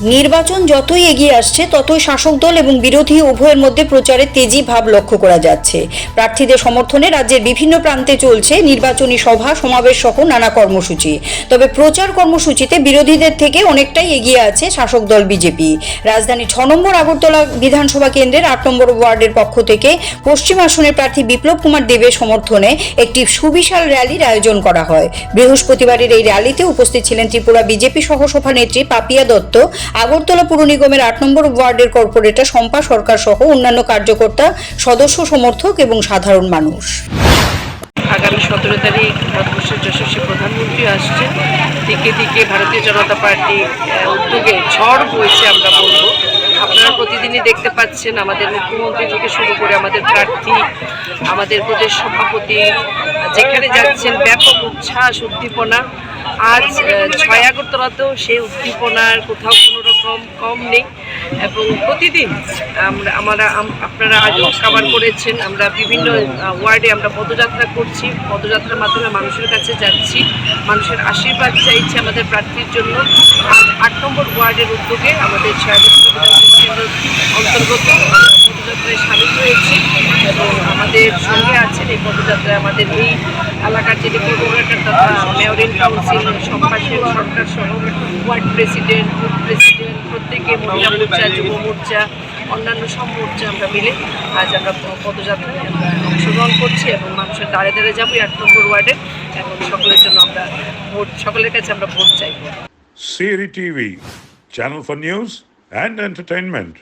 নির্বাচন যতই এগিয়ে আসছে, ততই শাসক দল এবং বিরোধী উভয়ের মধ্যে প্রচারে তেজি ভাব লক্ষ্য করা যাচ্ছে। প্রার্থীদের সমর্থনে রাজ্যের বিভিন্ন প্রান্তে চলছে নির্বাচনী সভা, সমাবেশ সহ নানা কর্মসূচি। তবে প্রচার কর্মসূচিতে বিরোধীদের থেকে অনেকটাই এগিয়ে আছে শাসক দল বিজেপি। রাজধানী ছ নম্বর আগরতলা বিধানসভা কেন্দ্রের আট নম্বর ওয়ার্ডের পক্ষ থেকে পশ্চিম আসনের প্রার্থী বিপ্লব কুমার দেবের সমর্থনে একটি সুবিশাল র্যালির আয়োজন করা হয়। বৃহস্পতিবারের এই র্যালিতে উপস্থিত ছিলেন ত্রিপুরা বিজেপি সহসভানেত্রী পাপিয়া দত্ত আগরতলা পুর নিগমের আট নম্বর ওয়ার্ডের কর্পোরেটর শম্পা সরকার সহ অন্যান্য কার্যকর্তা, সদস্য, সমর্থক এবং সাধারণ মানুষ। আগামী সতেরো তারিখ ভারতবর্ষের যশস্বী প্রধানমন্ত্রী আসছে দিকে দিকে ভারতীয় জনতা পার্টি উদ্যোগে ঝড় বইছে আমরা বলব। আপনারা প্রতিদিনই দেখতে পাচ্ছেন আমাদের মুখ্যমন্ত্রী থেকে শুরু করে আমাদের প্রার্থী আমাদের প্রদেশ সভাপতি যেখানে যাচ্ছেন ব্যাপক উচ্ছ্বাস, উদ্দীপনা। আজ ছয় আগরতলাতেও সেই উদ্দীপনার কোথাও কোনো রকম কম নেই এবং প্রতিদিন আমরা আমরা, আম- আপনারা আগেও কাভার করেছেন। আমরা বিভিন্ন ওয়ার্ডে আমরা পদযাত্রা করছি। পদযাত্রার মাধ্যমে মানুষের কাছে যাচ্ছি। মানুষের আশীর্বাদ চাইছি আমাদের প্রার্থীর জন্য। আজ আট নম্বর ওয়ার্ডের উদ্যোগে আমাদের ছয় আগরতলা অন্তর্গত। পদযাত্রায় সামিল হয়েছি এবং আমাদের সঙ্গে আছেন এই পদযাত্রায় আমাদের এই এলাকার যিনি কর্পোরেটর তথা মেয়রিন কাউন্সিল সম্পাসের সরকার সহ ওয়ার্ড প্রেসিডেন্ট বুথ প্রেসিডেন্ট প্রত্যেকে মহিলা মোর্চা যুব মোর্চা অন্যান্য সব মোর্চা আমরা মিলে আজ আমরা পদযাত্রায় অংশগ্রহণ করছি এবং মানুষের দাঁড়ে দাঁড়ে যাব আট নম্বর ওয়ার্ডে এবং সকলের জন্য আমরা ভোট সকলের কাছে আমরা ভোট চাইব Siri TV, channel for news and entertainment.